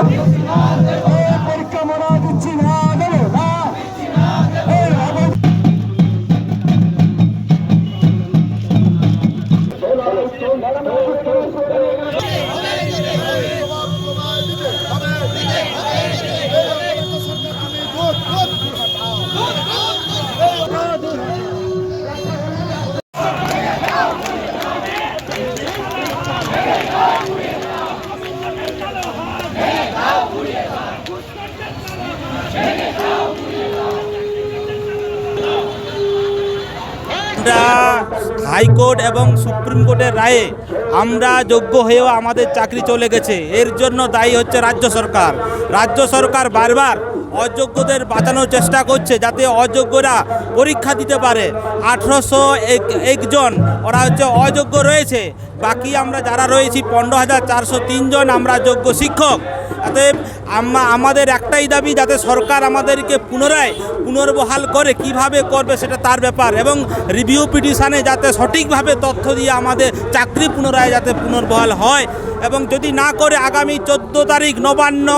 এই পরীক্ষা মনে দিচ্ছি না দেবো না এই আবার আমরা হাইকোর্ট এবং সুপ্রিম কোর্টের রায়ে আমরা যোগ্য হয়েও আমাদের চাকরি চলে গেছে। এর জন্য দায়ী হচ্ছে রাজ্য সরকার। রাজ্য সরকার বারবার অযোগ্যদের বাঁচানোর চেষ্টা করছে যাতে অযোগ্যরা পরীক্ষা দিতে পারে। আঠেরোশো এক একজন, ওরা হচ্ছে অযোগ্য রয়েছে। বাকি আমরা যারা রয়েছি, পনেরো হাজার চারশো তিনজন আমরা যোগ্য শিক্ষক। অতএব আমাদের একটাই দাবি, যাতে সরকার আমাদেরকে পুনরায় পুনর্বহাল করে, কীভাবে করবে সেটা তার ব্যাপার এবং রিভিউ পিটিশানে যাতে সঠিকভাবে তথ্য দিয়ে আমাদের চাকরি পুনরায় যাতে পুনর্বহাল হয় এবং যদি না করে আগামী চোদ্দ তারিখ নবান্ন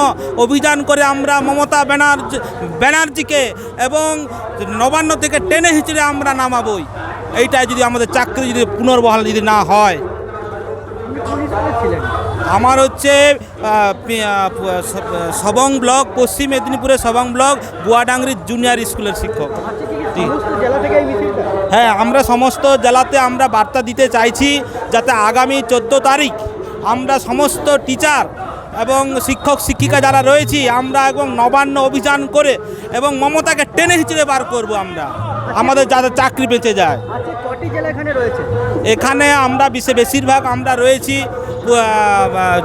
অভিযান করে আমরা মমতা ব্যানার্জি ব্যানার্জিকে এবং নবান্ন থেকে টেনে হিচড়ে আমরা নামাবই। এইটাই যদি আমাদের চাকরি যদি পুনর্বহাল যদি না হয়। আমার হচ্ছে সবং ব্লক, পশ্চিম মেদিনীপুরের সবং ব্লক বুয়াডাঙ্গরি জুনিয়র স্কুলের শিক্ষক। হ্যাঁ আমরা সমস্ত জেলাতে আমরা বার্তা দিতে চাইছি যাতে আগামী চোদ্দ তারিখ আমরা সমস্ত টিচার এবং শিক্ষক, শিক্ষিকা যারা রয়েছি, আমরা এবং নবান্ন অভিযান করে এবং মমতাকে টেনে হিচড়ে বার করব আমরা। আমাদের যাদের চাকরি বেঁচে যায়। এখানে রয়েছে? এখানে আমরা বিশ্বে বেশিরভাগ আমরা রয়েছি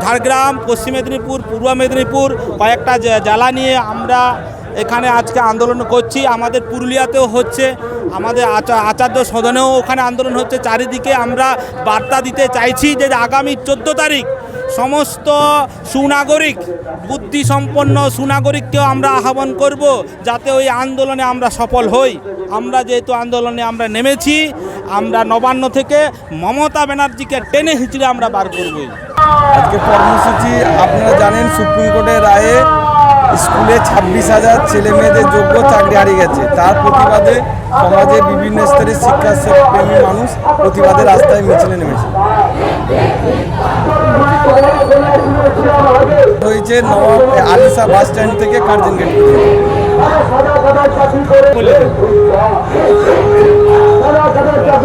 ঝাড়গ্রাম, পশ্চিম মেদিনীপুর, পূর্ব মেদিনীপুর, কয়েকটা জেলা নিয়ে আমরা এখানে আজকে আন্দোলন করছি। আমাদের পুরুলিয়াতেও হচ্ছে, আমাদের আচার আচার্য সদনেও ওখানে আন্দোলন হচ্ছে। চারিদিকে আমরা বার্তা দিতে চাইছি যে আগামী চোদ্দ তারিখ সমস্ত সুনাগরিক, বুদ্ধিসম্পন্ন সুনাগরিককেও আমরা আহ্বান করব যাতে ওই আন্দোলনে আমরা সফল হই। আমরা যেহেতু আন্দোলনে আমরা নেমেছি, আমরা নবান্ন থেকে মমতা ব্যানার্জিকে টেনে হিচড়ে আমরা বার করবই। আজকে কর্মসূচি, আপনারা জানেন সুপ্রিম কোর্টের রায়ে স্কুলে ছাব্বিশ হাজার ছেলে মেয়েদের যোগ্য চাকরি হারিয়ে গেছে। তার প্রতিবাদে সমাজে বিভিন্ন স্তরের শিক্ষা প্রেমী মানুষ প্রতিবাদে রাস্তায় মিছিলে নেমেছে। হয়েছে নবাব আলিসা বাস স্ট্যান্ড থেকে কার্জন গেট।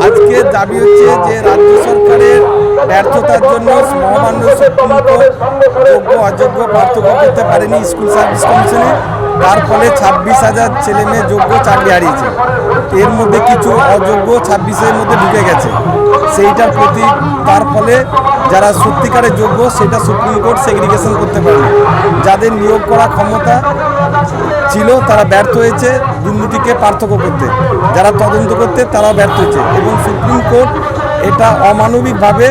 আজকে দাবি হচ্ছে যে রাজ্য সরকারের ব্যর্থতার জন্য মহামান্য সুপ্রিম কোর্ট যোগ্য অযোগ্য পার্থক্য করতে পারেনি স্কুল সার্ভিস কমিশনে তার ফলে ছাব্বিশ হাজার ছেলে মেয়ে যোগ্য চাকরি হারিয়েছে। এর মধ্যে কিছু অযোগ্য ছাব্বিশের মধ্যে ঢুকে গেছে। সেইটার প্রতি তার ফলে যারা সত্যিকারের যোগ্য, সেটা সুপ্রিম কোর্ট সেগ্রিগেশন করতে পারে যাদের নিয়োগ করা ক্ষমতা ছিল, তারা ব্যর্থ হয়েছে, দুর্নীতিকে পার্থক্য করতে। যারা তদন্ত করতে তারা ব্যর্থ হয়েছে। এবং সুপ্রিম কোর্ট এটা অমানবিকভাবে